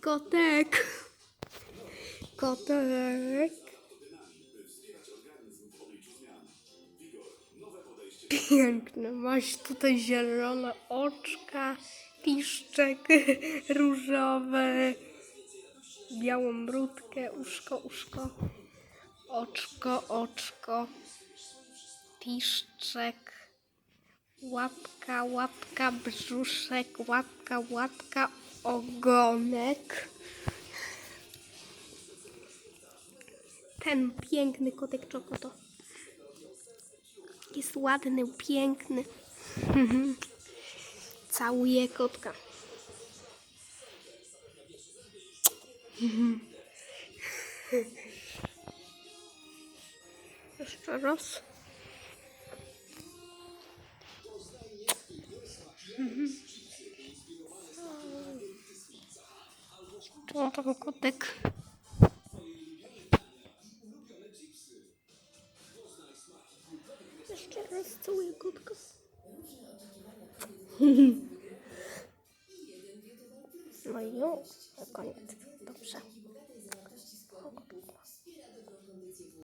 Kotek. Kotek. Piękny. Masz tutaj zielone oczka, piszczek różowy, białą brudkę, uszko, uszko, oczko, oczko, piszczek, łapka, łapka, brzuszek, łapka, łapka, ogonek. Ten piękny kotek Czokoto. Jest ładny, piękny. Całuję kotka. Jeszcze raz. Czemu tam kotek? Jeszcze raz całuję kotka. No i już, koniec. Dobrze.